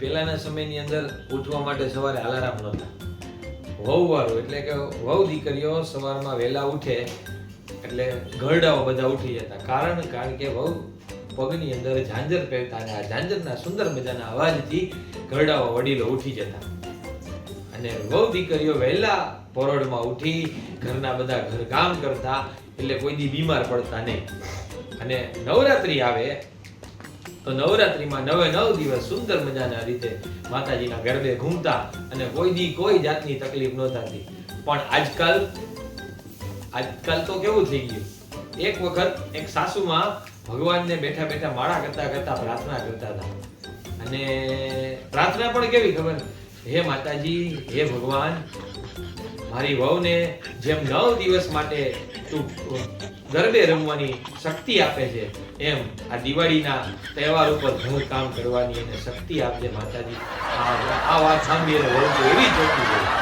પહેલાના સમયની અંદર ઉઠવા માટે સવારે અલાર્મ નહોતા. વહુવાળું એટલે કે વહુ દીકરીઓ સવારમાં વહેલા ઉઠે એટલે ઘરડાઓ બધા ઉઠી જતા. કારણ કારણ કે વહુ પગની અંદર ઝાંઝર પહેરતા અને આ ઝાંઝરના સુંદર મજાના અવાજથી ઘરડાઓ વડીલો ઉઠી જતા. અને વહુ દીકરીઓ વહેલા પરોઢમાં ઉઠી ઘરના બધા ઘર કામ કરતા એટલે કોઈ દી બીમાર પડતા નહીં. અને નવરાત્રી આવે તો નવરાત્રીમાં નવે નવ દિવસ સુંદર મજાના રીતે માતાજીના ગરબે ઘૂમતા અને કોઈ દી કોઈ જાતની તકલીફ ન થતી. પણ આજકાલ આજકાલ તો કેવું થઈ ગયું. એક વખત એક સાસુમાં ભગવાનને બેઠા બેઠા માળા કરતા કરતા પ્રાર્થના કરતા હતા. અને પ્રાર્થના પણ કેવી ખબર? હે માતાજી, હે ભગવાન, મારી વહુને જેમ નવ દિવસ માટે ગરબે રમવાની શક્તિ આપે છે. એમ આ દિવાળીના તહેવાર ઉપર ઘર કામ કરવાની એને શક્તિ આપજે માતાજી. આ વાત સાંભળીને વળતું એવી ચોકી ગઈ.